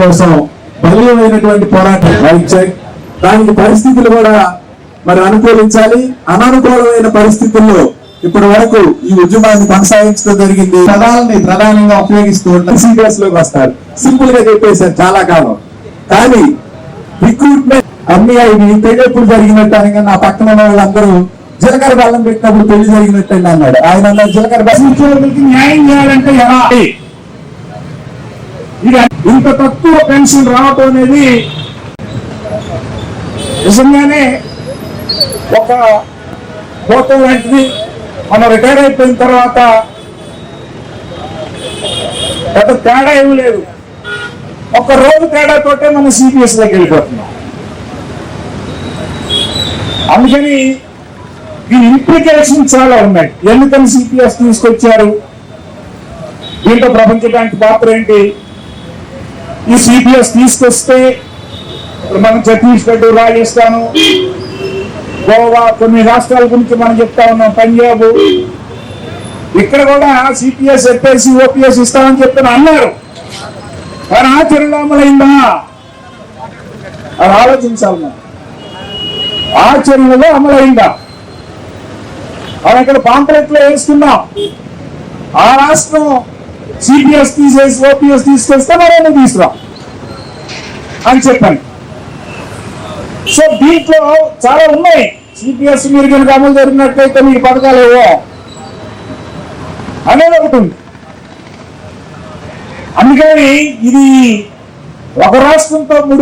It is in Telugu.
కోసం బలీయమైనటువంటి పోరాటం వహించాయి దానికి పరిస్థితులు కూడా మరి అనుకూలించాలి. అననుకూలమైన పరిస్థితుల్లో ఇప్పటి వరకు ఈ ఉద్యమాన్ని కొనసాగించడం జరిగింది. పదాలని ప్రధానంగా ఉపయోగిస్తూ ఉంటారు. సిబిఎస్లోకి వస్తారు. సింపుల్గా చెప్పేశారు చాలా కాలం. కానీ రిక్రూట్మెంట్ అన్ని అవి పెళ్ళెప్పుడు జరిగినట్టు అనగా నా పక్కన ఉన్న వాళ్ళందరూ జీలకర్ర బెల్లం పెట్టినప్పుడు పెళ్ళి జరిగినట్టు అన్నాడు. ఆయన జీలకర్ర బెల్లం ఉద్యోగులకి న్యాయం చేయాలంటే ఎలా? ఇంత తక్కువ పెన్షన్ రావటం అనేది నిజంగానే ఒక ఫోటో లాంటిది. మనం రిటైర్ అయిపోయిన తర్వాత పెద్ద తేడా ఏమి లేదు. ఒక రోజు తేడాతోటే మనం సిపిఎస్ దగ్గరికి వెళ్ళిపోతున్నాం. అందుకని ఈ ఇంప్లికేషన్ చాలా ఉన్నాయి. ఎందుకని సిపిఎస్ తీసుకొచ్చారు? దీంట్లో ప్రపంచ బ్యాంక్ పాత్ర ఏంటి? ఈ సిపిఎస్ తీసుకొస్తే మనం ఛత్తీస్గఢ్ రాజస్థాన్ గోవా కొన్ని రాష్ట్రాల గురించి మనం చెప్తా ఉన్నాం. పంజాబ్. ఇక్కడ కూడా సిపిఎస్ ఎఫ్ఎస్సి ఓపీఎస్ ఇస్తామని చెప్తున్నా అన్నారు. కానీ ఆచరణలో అమలైందా అది ఆలోచించాలి మనం. ఆచరణలో అమలైందా? మనం ఇక్కడ పాంపలెట్లో వేసుకున్నాం ఆ రాష్ట్రం సిపిఎస్ తీసేసి ఓపీఎస్ తీసుకొస్తే మరేమో తీసుకురా అని చెప్పాను. సో దీంట్లో చాలా ఉన్నాయి. సిపిఎస్ మీరు కనుక అమలు జరిగినట్లయితే మీకు పథకాలు ఏవో అనేది ఒకటి ఉంది. అందుకని ఇది ఒక రాష్ట్రంతో